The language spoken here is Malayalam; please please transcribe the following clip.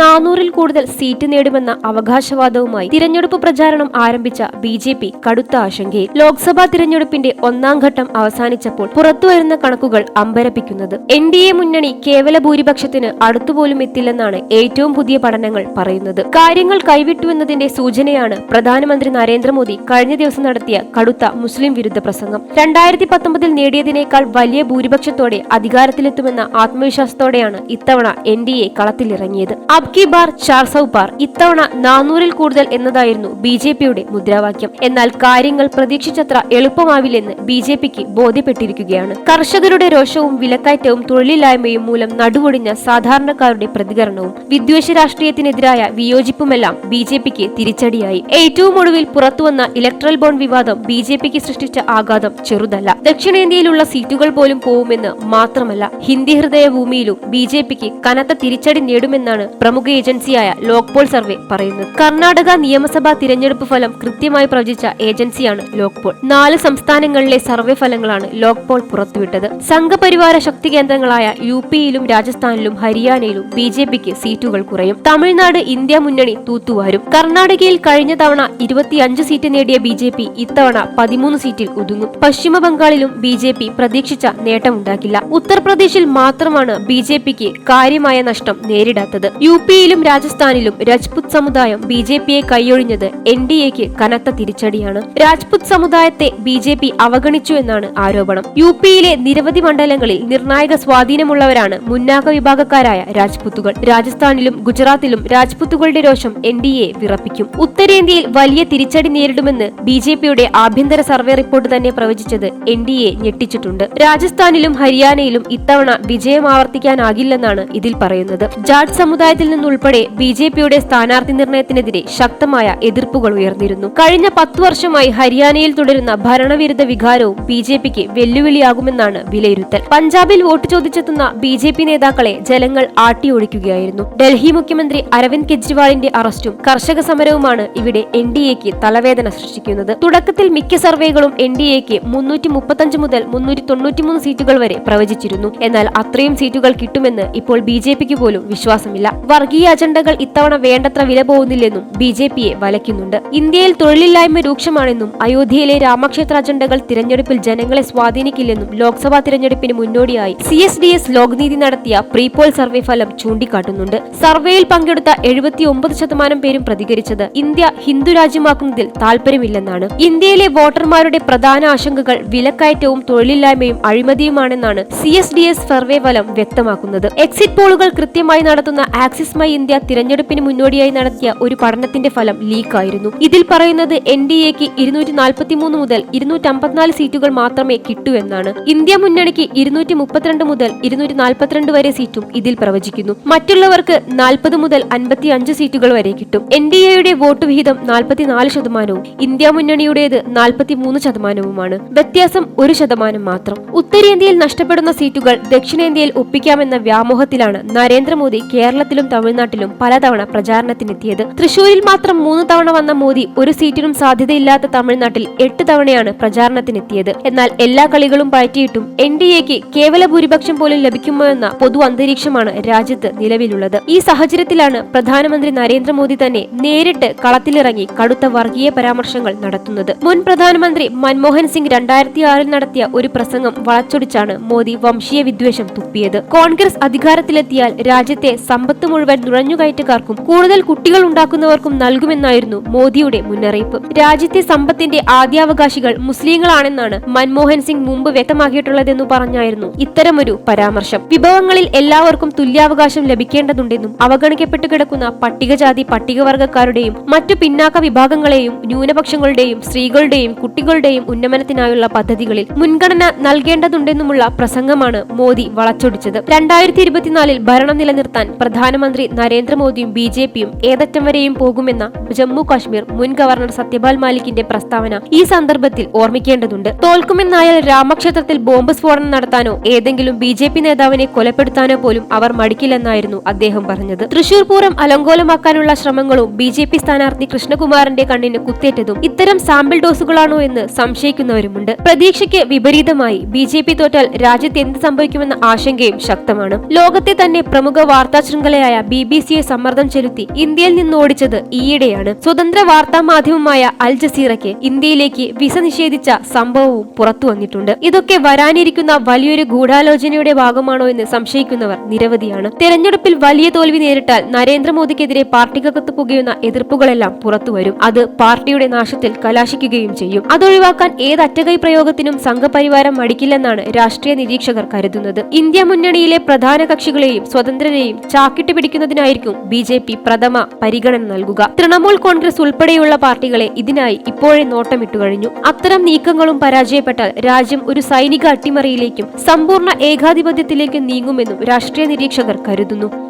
നാനൂറിൽ കൂടുതൽ സീറ്റ് നേടുമെന്ന അവകാശവാദവുമായി തിരഞ്ഞെടുപ്പ് പ്രചാരണം ആരംഭിച്ച ബി ജെ പി കടുത്ത ആശങ്കയിൽ. ലോക്സഭാ തിരഞ്ഞെടുപ്പിന്റെ ഒന്നാം ഘട്ടം അവസാനിച്ചപ്പോൾ പുറത്തുവരുന്ന കണക്കുകൾ അമ്പരപ്പിക്കുന്നത്. എൻ ഡി എ മുന്നണി കേവല ഭൂരിപക്ഷത്തിന് അടുത്തുപോലും എത്തില്ലെന്നാണ് ഏറ്റവും പുതിയ പഠനങ്ങൾ പറയുന്നത്. കാര്യങ്ങൾ കൈവിട്ടുവെന്നതിന്റെ സൂചനയാണ് പ്രധാനമന്ത്രി നരേന്ദ്രമോദി കഴിഞ്ഞ ദിവസം നടത്തിയ കടുത്ത മുസ്ലിം വിരുദ്ധ പ്രസംഗം. രണ്ടായിരത്തി പത്തൊമ്പതിൽ നേടിയതിനേക്കാൾ വലിയ ഭൂരിപക്ഷത്തോടെ അധികാരത്തിലെത്തുമെന്ന ആത്മവിശ്വാസത്തോടെയാണ് ഇത്തവണ N D A കളത്തിലിറങ്ങിയത്. Ab Ki bar ചാർ സൗ പാർ ഇത്തവണ നാനൂറിൽ കൂടുതൽ എന്നതായിരുന്നു ബി ജെ പിയുടെ മുദ്രാവാക്യം. എന്നാൽ കാര്യങ്ങൾ പ്രതീക്ഷിച്ചത്ര എളുപ്പമാവില്ലെന്ന് ബി ജെ പിക്ക് ബോധ്യപ്പെട്ടിരിക്കുകയാണ്. കർഷകരുടെ രോഷവും വിലക്കയറ്റവും തൊഴിലില്ലായ്മയും മൂലം നടുവൊടിഞ്ഞ സാധാരണക്കാരുടെ പ്രതികരണവും വിദ്വേഷ രാഷ്ട്രീയത്തിനെതിരായ വിയോജിപ്പുമെല്ലാം ബി ജെ പിക്ക് തിരിച്ചടിയായി. ഏറ്റവും ഒടുവിൽ പുറത്തുവന്ന ഇലക്ട്രൽ ബോണ്ട് വിവാദം ബി ജെ പിക്ക് സൃഷ്ടിച്ച ആഘാതം ചെറുതല്ല. ദക്ഷിണേന്ത്യയിലുള്ള സീറ്റുകൾ പോലും പോവുമെന്ന് മാത്രമല്ല ഹിന്ദി ഹൃദയ ഭൂമിയിലും ബി ജെ പിക്ക് കനത്ത തിരിച്ചടി നേടുമെന്നാണ് പ്രമുഖ ഏജൻസിയായ ലോക്പോൾ സർവേ പറയുന്നു. കർണാടക നിയമസഭാ തിരഞ്ഞെടുപ്പ് ഫലം കൃത്യമായി പ്രവചിച്ച ഏജൻസിയാണ് ലോക്പോൾ. നാല് സംസ്ഥാനങ്ങളിലെ സർവേ ഫലങ്ങളാണ് ലോക്പോൾ പുറത്തുവിട്ടത്. സംഘപരിവാര ശക്തി കേന്ദ്രങ്ങളായ യു പിയിലും രാജസ്ഥാനിലും ഹരിയാനയിലും ബി ജെ പിക്ക് സീറ്റുകൾ കുറയും. തമിഴ്നാട് ഇന്ത്യ മുന്നണി തൂത്തുവാരും. കർണാടകയിൽ കഴിഞ്ഞ തവണ ഇരുപത്തിയഞ്ച് സീറ്റ് നേടിയ ബി ജെ പി ഇത്തവണ പതിമൂന്ന് സീറ്റിൽ ഒതുങ്ങും. പശ്ചിമ ബംഗാളിലും ബി ജെ പി പ്രതീക്ഷിച്ച നേട്ടമുണ്ടാക്കില്ല ഉത്തർപ്രദേശിൽ മാത്രമാണ് ബി ജെ പിക്ക് കാര്യമായ നഷ്ടം നേരിടാത്തത്. യു പിയിലും രാജസ്ഥാനിലും രജ്പുത് സമുദായം ബി ജെ പിയെ കൈയൊഴിഞ്ഞത് എൻ ഡി എക്ക് കനത്ത തിരിച്ചടിയാണ്. രാജ്പുത് സമുദായത്തെ ബി ജെ പി അവഗണിച്ചു എന്നാണ് ആരോപണം. യു പിയിലെ നിരവധി മണ്ഡലങ്ങളിൽ നിർണായക സ്വാധീനമുള്ളവരാണ് മുന്നാക വിഭാഗക്കാരായ രാജ്പുത്തുകൾ. രാജസ്ഥാനിലും ഗുജറാത്തിലും രാജ്പുത്തുകളുടെ രോഷം എൻ ഡി എ വിറപ്പിക്കും. ഉത്തരേന്ത്യയിൽ വലിയ തിരിച്ചടി നേരിടുമെന്ന് ബി ജെ പിയുടെ ആഭ്യന്തര സർവേ റിപ്പോർട്ട് തന്നെ പ്രവചിച്ചത് എൻ ഡി എ ഞെട്ടിച്ചിട്ടുണ്ട്. രാജസ്ഥാനിലും ഹരിയാനയിലും ഇത്തവണ വിജയം ആവർത്തിക്കാനാകില്ലെന്നാണ് ഇതിൽ പറയുന്നത്. ജാട്ട് സമുദായത്തിൽ നിന്നുൾപ്പെടെ ബി ജെ പിയുടെ സ്ഥാനാർത്ഥി നിർണയത്തിനെതിരെ ശക്തമായ എതിർപ്പുകൾ ഉയർന്നിരുന്നു. കഴിഞ്ഞ പത്തു വർഷമായി ഹരിയാനയിൽ തുടരുന്ന ഭരണവിരുദ്ധ വികാരവും ബി ജെ പിക്ക് വെല്ലുവിളിയാകുമെന്നാണ് വിലയിരുത്തൽ. പഞ്ചാബിൽ വോട്ട് ചോദിച്ചെത്തുന്ന ബി ജെ പി നേതാക്കളെ ജനങ്ങൾ ആട്ടിയൊഴിക്കുകയായിരുന്നു ഡൽഹി മുഖ്യമന്ത്രി അരവിന്ദ് കെജ്രിവാളിന്റെ അറസ്റ്റും കർഷക സമരവുമാണ് ഇവിടെ എൻ ഡി എക്ക് തലവേദന സൃഷ്ടിക്കുന്നത്. തുടക്കത്തിൽ മിക്ക സർവേകളും എൻ ഡി എക്ക് മുന്നൂറ്റി മുപ്പത്തഞ്ച് മുതൽ മുന്നൂറ്റി തൊണ്ണൂറ്റിമൂന്ന് സീറ്റുകൾ വരെ പ്രവചിച്ചിരുന്നു. എന്നാൽ അത്രയും സീറ്റുകൾ കിട്ടുമെന്ന് ഇപ്പോൾ ബി ജെ പിക്ക് പോലും വിശ്വാസമില്ല. വർഗീയ അജണ്ടകൾ ഇത്തവണ വേണ്ടത്ര വില പോകുന്നില്ലെന്നും ബി ജെ പിയെ വലയ്ക്കുന്നുണ്ട്. ഇന്ത്യയിൽ തൊഴിലില്ലായ്മ രൂക്ഷമാണെന്നും അയോധ്യയിലെ രാമക്ഷേത്ര അജണ്ടകൾ തിരഞ്ഞെടുപ്പിൽ ജനങ്ങളെ സ്വാധീനിക്കില്ലെന്നും ലോക്സഭാ തിരഞ്ഞെടുപ്പിന് മുന്നോടിയായി C S D S Lokniti നടത്തിയ പ്രീപോൾ സർവേ ഫലം ചൂണ്ടിക്കാട്ടുന്നുണ്ട്. സർവേയിൽ പങ്കെടുത്ത എഴുപത്തി ഒമ്പത് ശതമാനം പേരും പ്രതികരിച്ചത് ഇന്ത്യ ഹിന്ദു രാജ്യമാക്കുന്നതിൽ താല്പര്യമില്ലെന്നാണ് ഇന്ത്യയിലെ വോട്ടർമാരുടെ പ്രധാന ആശങ്കകൾ വിലക്കയറ്റവും തൊഴിലില്ലായ്മയും അഴിമതിയുമാണെന്നാണ് C S D S survey ഫലം വ്യക്തമാക്കുന്നത്. എക്സിറ്റ് പോളുകൾ കൃത്യമായി നടത്തുന്ന ആക്സിസ് മൈ ഇന്ത്യ തിരഞ്ഞെടുപ്പിന് മുന്നോടിയായി നടത്തിയ ഒരു പഠനത്തിന്റെ ഫലം ലീക്കായിരുന്നു. ഇതിൽ പറയുന്നത് എൻ ഡി എക്ക് ഇരുന്നൂറ്റി മുതൽ ഇരുന്നൂറ്റി അമ്പത്തിനാല് സീറ്റുകൾ മാത്രമേ കിട്ടൂ എന്നാണ്. ഇന്ത്യ മുന്നണിക്ക് ഇരുന്നൂറ്റി മുപ്പത്തിരണ്ട് മുതൽ ഇരുന്നൂറ്റി നാൽപ്പത്തിരണ്ട് വരെ സീറ്റും ഇതിൽ പ്രവചിക്കുന്നു. മറ്റുള്ളവർക്ക് നാൽപ്പത് മുതൽ അൻപത്തി അഞ്ച് സീറ്റുകൾ വരെ കിട്ടും. എൻ ഡി എയുടെ വോട്ട് വിഹിതം നാൽപ്പത്തിനാല് ശതമാനവും ഇന്ത്യ മുന്നണിയുടേത് നാൽപ്പത്തിമൂന്ന് ശതമാനവുമാണ്. വ്യത്യാസം ഒരു ശതമാനം മാത്രം. ഉത്തരേന്ത്യയിൽ നഷ്ടപ്പെടുന്ന സീറ്റുകൾ ദക്ഷിണേന്ത്യയിൽ ഒപ്പിക്കാമെന്ന വ്യാമോഹത്തിലാണ് നരേന്ദ്രമോദി കേരളത്തിലും തമിഴ്നാട്ടിലും പലതവണ പ്രചാരണത്തിനെത്തിയത്. തൃശൂരിൽ മാത്രം മൂന്ന് തവണ വന്ന മോദി ഒരു സീറ്റിനും സാധ്യതയില്ലാത്ത തമിഴ്നാട്ടിൽ എട്ട് തവണയാണ് പ്രചാരണത്തിനെത്തിയത്. എന്നാൽ എല്ലാ കളികളും പയറ്റിയിട്ടും എൻ ഡി എക്ക് കേവല ഭൂരിപക്ഷം പോലും ലഭിക്കുമോ എന്ന പൊതു അന്തരീക്ഷമാണ് രാജ്യത്ത് നിലവിലുള്ളത്. ഈ സാഹചര്യത്തിലാണ് പ്രധാനമന്ത്രി നരേന്ദ്രമോദി തന്നെ നേരിട്ട് കളത്തിലിറങ്ങി കടുത്ത വർഗീയ പരാമർശങ്ങൾ നടത്തുന്നത്. മുൻ പ്രധാനമന്ത്രി മൻമോഹൻ സിംഗ് രണ്ടായിരത്തി ആറിൽ നടത്തിയ ഒരു പ്രസംഗം വളച്ചൊടിച്ചാണ് മോദി വംശീയ വിദ്വേഷം തുപ്പിയത്. കോൺഗ്രസ് അധികാരത്തിലെത്തിയാൽ രാജ്യത്തെ സമ്പത്ത് മുഴുവൻ നുഴഞ്ഞുകയറ്റക്കാർക്കും കൂടുതൽ കുട്ടികൾ ഉണ്ടാക്കുന്നവർക്കും നൽകുമെന്നായിരുന്നു മോദിയുടെ മുന്നറിയിപ്പ്. രാജ്യത്തെ സമ്പത്തിന്റെ ആദ്യാവകാശികൾ മുസ്ലിങ്ങളാണെന്നാണ് മൻമോഹൻ സിംഗ് മുമ്പ് വ്യക്തമാക്കിയിട്ടുള്ളതെന്നു പറഞ്ഞായിരുന്നു ഇത്തരമൊരു പരാമർശം. വിഭവങ്ങളിൽ എല്ലാവർക്കും തുല്യാവകാശം ലഭിക്കേണ്ടതുണ്ടെന്നും അവഗണിക്കപ്പെട്ടു കിടക്കുന്ന പട്ടികജാതി പട്ടികവർഗക്കാരുടെയും മറ്റു പിന്നാക്ക വിഭാഗങ്ങളെയും ന്യൂനപക്ഷങ്ങളുടെയും സ്ത്രീകളുടെയും കുട്ടികളുടെയും ഉന്നമനത്തിനായുള്ള പദ്ധതികളിൽ മുൻഗണന നൽകേണ്ടതുണ്ടെന്നുമുള്ള പ്രസംഗമാണ് മോദി വളച്ചൊടിച്ചത്. രണ്ടായിരത്തി ഇരുപത്തിനാലിൽ ഭരണം നിലനിർത്താൻ പ്രധാനമന്ത്രി നരേന്ദ്രമോദിയും ബി ജെ പിയും ഏതറ്റം വരെയും പോകുമെന്ന ജമ്മു കാശ്മീർ മുൻ ഗവർണർ സത്യപാൽ മാലിക്കിന്റെ പ്രസ്താവന ഈ സന്ദർഭത്തിൽ ഓർമ്മിക്കേണ്ടതുണ്ട്. തോൽക്കുമെന്നായാൽ രാമക്ഷേത്രത്തിൽ ബോംബ് സ്ഫോടനം നടത്താനോ ഏതെങ്കിലും ബി ജെ പി നേതാവിനെ കൊലപ്പെടുത്താനോ പോലും അവർ മടിക്കില്ലെന്നായിരുന്നു അദ്ദേഹം പറഞ്ഞത്. തൃശൂർ പൂരം അലങ്കോലമാക്കാനുള്ള ശ്രമങ്ങളും ബി ജെ പി സ്ഥാനാർത്ഥി കൃഷ്ണകുമാറിന്റെ കണ്ണിന് കുത്തേറ്റതും ഇത്തരം സാമ്പിൾ ഡോസുകളാണോ എന്ന് സംശയിക്കുന്നവരുമുണ്ട്. പ്രതീക്ഷയ്ക്ക് വിപരീതമായി ബി ജെ പി തോറ്റാൽ രാജ്യത്ത് എന്ത് സംഭവിക്കുമെന്ന ആശങ്കയും ശക്തമാണ്. ലോകത്തെ തന്നെ പ്രമുഖ വാർത്താ ശൃംഖലയായ ബി ബി സിയെ സമ്മർദ്ദം ചെലുത്തി ഇന്ത്യയിൽ നിന്ന് ഓടിച്ചത് ഈയിടെയാണ്. സ്വതന്ത്ര വാർത്താ മാധ്യമമായ അൽ ജസീറയ്ക്ക് ഇന്ത്യയിലേക്ക് വിസ നിഷേധിച്ച സംഭവവും പുറത്തു വന്നിട്ടുണ്ട്. ഇതൊക്കെ വരാനിരിക്കുന്ന വലിയൊരു ഗൂഢാലോചനയുടെ ഭാഗമാണോ എന്ന് സംശയിക്കുന്നവർ നിരവധിയാണ്. തെരഞ്ഞെടുപ്പിൽ വലിയ തോൽവി നേരിട്ടാൽ നരേന്ദ്രമോദിക്കെതിരെ പാർട്ടിക്കകത്ത് പുകയുന്ന എതിർപ്പുകളെല്ലാം പുറത്തുവരും അത് പാർട്ടിയുടെ നാശത്തിൽ കലാശിക്കുകയും ചെയ്യും. അതൊഴിവാക്കാൻ ഏത് അറ്റകൈ പ്രയോഗത്തിനും സംഘപരിവാരം മടിക്കില്ലെന്നാണ് രാഷ്ട്രീയ നിരീക്ഷകർ കരുതുന്നത്. ഇന്ത്യ മുന്നണിയിലെ പ്രധാന കക്ഷികളെയും സ്വതന്ത്രരെയും ചാക്കിട്ട് പിടിക്കുന്നതിനായിരിക്കും ബി ജെ പി പ്രഥമ പരിഗണന നൽകുക. തൃണമൂൽ കോൺഗ്രസ് ഉൾപ്പെടെയുള്ള പാർട്ടികളെ ഇതിനായി ഇപ്പോഴേ നോട്ടമിട്ടു കഴിഞ്ഞു. അത്തരം നീക്കങ്ങളും പരാജയപ്പെട്ടാൽ രാജ്യം ഒരു സൈനിക അട്ടിമറിയിലേക്കും സമ്പൂർണ ഏകാധിപത്യത്തിലേക്കും നീങ്ങുമെന്നും രാഷ്ട്രീയ നിരീക്ഷകർ കരുതുന്നു.